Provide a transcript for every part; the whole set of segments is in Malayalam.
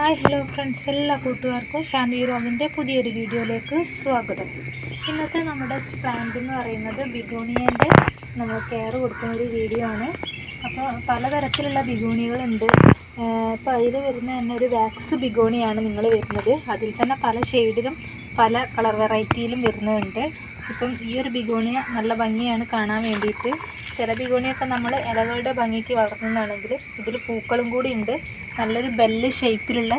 ഹായ് ഹലോ ഫ്രണ്ട്സ് എല്ലാ കൂട്ടുകാർക്കും ശാന്തി റോമിന്റെ പുതിയൊരു വീഡിയോയിലേക്ക് സ്വാഗതം. ഇന്നത്തെ നമ്മുടെ പ്ലാന്റ് എന്ന് പറയുന്നത് ബിഗോണിയന്റെ നമ്മൾ കെയർ കൊടുക്കുന്ന ഒരു വീഡിയോ ആണ്. അപ്പോൾ പലതരത്തിലുള്ള ബിഗോണികളുണ്ട്. ഇപ്പോൾ അതിൽ വരുന്ന തന്നെ ഒരു വാക്സ് ബിഗോണിയാണ് നിങ്ങൾ വരുന്നത്. അതിൽ തന്നെ പല ഷെയ്ഡിലും പല കളർ വെറൈറ്റിയിലും വരുന്നുണ്ട്. ഇപ്പം ഈ ഒരു ബിഗോണിയ നല്ല ഭംഗിയാണ് കാണാൻ വേണ്ടിയിട്ട്. ചില ബിഗോണിയൊക്കെ നമ്മൾ ഇലകളുടെ ഭംഗിക്ക് വളർത്തുന്നതാണെങ്കിൽ ഇതിൽ പൂക്കളും കൂടി ഉണ്ട്. നല്ലൊരു ബെല്ല് ഷേപ്പിലുള്ള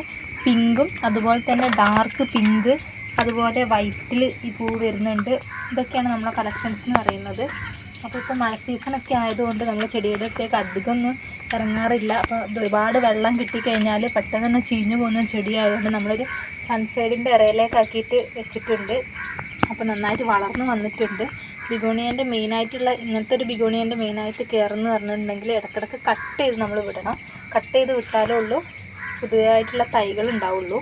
പിങ്കും അതുപോലെ തന്നെ ഡാർക്ക് പിങ്ക് അതുപോലെ വൈറ്റിൽ ഈ പൂ വരുന്നുണ്ട്. ഇതൊക്കെയാണ് നമ്മളെ കളക്ഷൻസ് എന്ന് പറയുന്നത്. അപ്പോൾ ഇപ്പോൾ മഴ സീസണൊക്കെ ആയതുകൊണ്ട് നമ്മൾ ചെടിയുടെ അടുത്തേക്ക് അധികം ഒന്നും ഇറങ്ങാറില്ല അപ്പോൾ ഒരുപാട് വെള്ളം കിട്ടിക്കഴിഞ്ഞാൽ പെട്ടെന്ന് തന്നെ ചീഞ്ഞു പോകുന്ന ചെടിയായതുകൊണ്ട് നമ്മളൊരു സൺസൈഡിന്റെ ഇറയിലേക്കാക്കിയിട്ട് വെച്ചിട്ടുണ്ട്. അപ്പോൾ നന്നായിട്ട് വളർന്നു വന്നിട്ടുണ്ട്. ബിഗോണിയന്റെ മെയിനായിട്ടുള്ള ഇങ്ങനത്തെ ഒരു ബിഗോണിയന്റെ മെയിനായിട്ട് കയറുന്നു പറഞ്ഞിട്ടുണ്ടെങ്കിൽ ഇടയ്ക്കിടയ്ക്ക് കട്ട് ചെയ്ത് നമ്മൾ വിടണം. കട്ട് ചെയ്ത് വിട്ടാലേ ഉള്ളൂ. പുതിയതായിട്ടുള്ള തൈകൾ ഉണ്ടാവുള്ളൂ.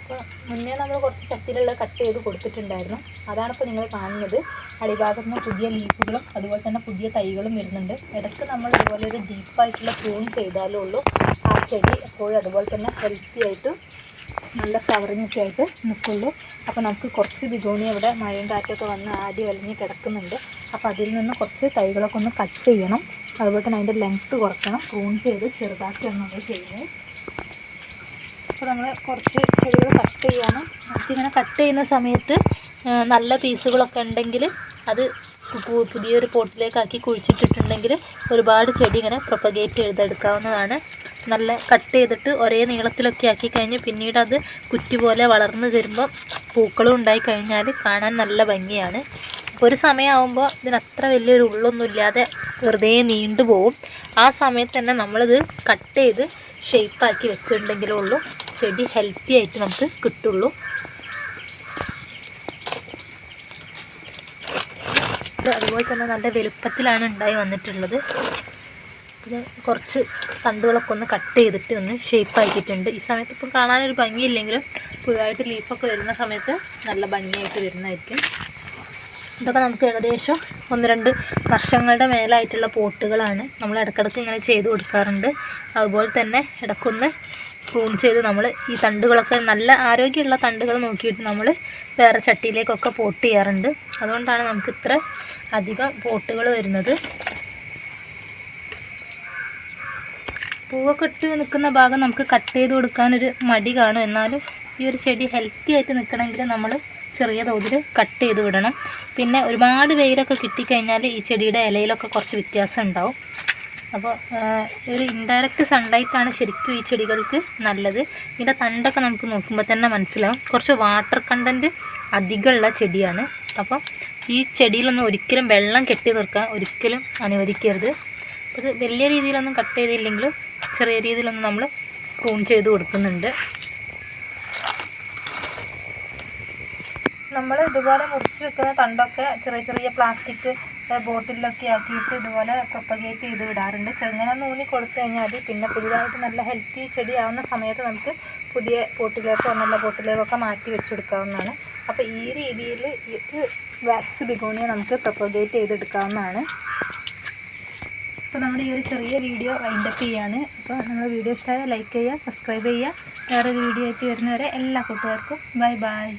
അപ്പോൾ മുന്നേ നമ്മൾ കുറച്ച് ചട്ടിയിലുള്ള കട്ട് ചെയ്ത് കൊടുത്തിട്ടുണ്ടായിരുന്നു. അതാണ് ഇപ്പോൾ നിങ്ങൾ കാണുന്നത്. അടിഭാഗത്ത് നിന്ന് പുതിയ ലീഫുകളും അതുപോലെ തന്നെ പുതിയ തൈകളും വരുന്നുണ്ട്. ഇടയ്ക്ക് നമ്മൾ ഇതുപോലെ ഒരു ഡീപ്പായിട്ടുള്ള പ്രൂൺ ചെയ്താലേ ഉള്ളൂ. ആ ചെടി എപ്പോഴും അതുപോലെ തന്നെ ഹെൽത്തി ആയിട്ട് നല്ല ഫ്ലവറിങ് ഒക്കെ ആയിട്ട് നിൽക്കുള്ളൂ. അപ്പോൾ നമുക്ക് കുറച്ച് ബിഗോണി ഇവിടെ മഴയും കാറ്റൊക്കെ വന്ന് ആടി വലിഞ്ഞ് കിടക്കുന്നുണ്ട്. അപ്പോൾ അതിൽ നിന്ന് കുറച്ച് തൈകളൊക്കെ ഒന്ന് കട്ട് ചെയ്യണം. അതുപോലെ തന്നെ അതിന്റെ ലെങ്ത്ത് കുറയ്ക്കണം. പ്രൂൺ ചെയ്ത് ചെറുതാക്കി നമ്മൾ ചെയ്യുന്നത് അപ്പോൾ നമ്മൾ കുറച്ച് ചെടികൾ കട്ട് ചെയ്യണം. നമുക്കിങ്ങനെ കട്ട് ചെയ്യുന്ന സമയത്ത് നല്ല പീസുകളൊക്കെ ഉണ്ടെങ്കിൽ അത് പുതിയൊരു പോട്ടിലേക്കാക്കി കുഴിച്ചിട്ടിട്ടുണ്ടെങ്കിൽ ഒരുപാട് ചെടി ഇങ്ങനെ പ്രൊപ്പഗേറ്റ് ചെയ്തെടുക്കാവുന്നതാണ്. നല്ല കട്ട് ചെയ്തിട്ട് ഒരേ നീളത്തിലൊക്കെ ആക്കി കഴിഞ്ഞ് പിന്നീട് അത് കുറ്റി പോലെ വളർന്നു വരുമ്പോൾ പൂക്കളും ഉണ്ടായി കഴിഞ്ഞാൽ കാണാൻ നല്ല ഭംഗിയാണ്. ഒരു സമയമാകുമ്പോൾ ഇതിന് അത്ര വലിയൊരു ഉള്ളൊന്നും ഇല്ലാതെ വെറുതെ നീണ്ടു പോവും. ആ സമയത്ത് തന്നെ നമ്മളിത് കട്ട് ചെയ്ത് ഷേപ്പാക്കി വെച്ചിട്ടുണ്ടെങ്കിലേ ഉള്ളൂ. ചെടി ഹെൽത്തി ആയിട്ട് നമുക്ക് കിട്ടുള്ളൂ. അതുപോലെ തന്നെ നല്ല വലുപ്പത്തിലാണ് ഉണ്ടായി വന്നിട്ടുള്ളത്. ഇത് കുറച്ച് തണ്ടുകളൊക്കെ ഒന്ന് കട്ട് ചെയ്തിട്ട് ഒന്ന് ഷേപ്പ് ആക്കിയിട്ടുണ്ട്. ഈ സമയത്ത് ഇപ്പം കാണാനൊരു ഭംഗിയില്ലെങ്കിലും പുതുതായിട്ട് ലീഫൊക്കെ വരുന്ന സമയത്ത് നല്ല ഭംഗിയായിട്ട് വരുന്നതായിരിക്കും. ഇതൊക്കെ നമുക്ക് ഏകദേശം ഒന്ന് രണ്ട് വർഷങ്ങളുടെ മേലായിട്ടുള്ള പോട്ടുകളാണ് നമ്മൾ ഇടക്കിടക്ക് ഇങ്ങനെ ചെയ്ത് കൊടുക്കാറുണ്ട്. അതുപോലെ തന്നെ ഇടക്കൊന്ന് പ്രൂൺ ചെയ്ത് നമ്മൾ ഈ തണ്ടുകളൊക്കെ നല്ല ആരോഗ്യമുള്ള തണ്ടുകൾ നോക്കിയിട്ട് നമ്മൾ വേറെ ചട്ടിയിലേക്കൊക്കെ പോട്ട് ചെയ്യാറുണ്ട്. അതുകൊണ്ടാണ് നമുക്ക് ഇത്ര അധികം പോട്ടുകൾ വരുന്നത്. പൂവൊക്കെ ഇട്ട് നിൽക്കുന്ന ഭാഗം നമുക്ക് കട്ട് ചെയ്ത് കൊടുക്കാനൊരു മടി കാണും. എന്നാലും ഈ ഒരു ചെടി ഹെൽത്തി ആയിട്ട് നിൽക്കണമെങ്കിൽ നമ്മൾ ചെറിയ തോതിൽ കട്ട് ചെയ്ത് വിടണം. പിന്നെ ഒരുപാട് വെയിലൊക്കെ കിട്ടിക്കഴിഞ്ഞാൽ ഈ ചെടിയുടെ ഇലയിലൊക്കെ കുറച്ച് വ്യത്യാസം ഉണ്ടാവും. അപ്പോൾ ഒരു ഇൻഡയറക്റ്റ് സൺലൈറ്റാണ് ശരിക്കും ഈ ചെടികൾക്ക് നല്ലത്. ഇതിന്റെ തണ്ടൊക്കെ നമുക്ക് നോക്കുമ്പോൾ തന്നെ മനസ്സിലാവും. കുറച്ച് വാട്ടർ കണ്ടന്റ് അധികമുള്ള ചെടിയാണ്. അപ്പോൾ ഈ ചെടിയിലൊന്നും ഒരിക്കലും വെള്ളം കെട്ടി നിർക്കാൻ ഒരിക്കലും അനുവദിക്കരുത്. അത് വലിയ രീതിയിലൊന്നും കട്ട് ചെയ്തില്ലെങ്കിലും ചെറിയ രീതിയിലൊന്ന് നമ്മൾ പ്രൂൺ ചെയ്ത് കൊടുക്കുന്നുണ്ട്. നമ്മൾ ഇതുപോലെ മുറിച്ച് വെക്കുന്ന തണ്ടൊക്കെ ചെറിയ ചെറിയ പ്ലാസ്റ്റിക് ബോട്ടിലൊക്കെ ആക്കിയിട്ട് ഇതുപോലെ പ്രൊപ്പഗേറ്റ് ചെയ്ത് വിടാറുണ്ട് ചെറുങ്ങനെ നൂനി കൊടുത്തു കഴിഞ്ഞാൽ പിന്നെ പുതിയതായിട്ട് നല്ല ഹെൽത്തി ചെടിയാവുന്ന സമയത്ത് നമുക്ക് പുതിയ പോട്ടിലേക്കോ നല്ല പോട്ടിലേക്കൊക്കെ മാറ്റി വെച്ച് കൊടുക്കാവുന്നതാണ്. അപ്പോൾ ഈ രീതിയിൽ ഈ വാക്സ് ബിഗോണിയ നമുക്ക് പ്രൊപ്പഗേറ്റ് ചെയ്തെടുക്കാവുന്നതാണ്. അപ്പോൾ നമ്മുടെ ഈ ഒരു ചെറിയ വീഡിയോ വൈൻഡപ്പ് ചെയ്യാണ്. അപ്പോൾ നമ്മൾ വീഡിയോ ഇഷ്ടമായാൽ ലൈക്ക് ചെയ്യുക സബ്സ്ക്രൈബ് ചെയ്യുക. വേറൊരു വീഡിയോ ആയിട്ട് വരുന്നവരെ എല്ലാ കൂട്ടുകാർക്കും ബൈ ബൈ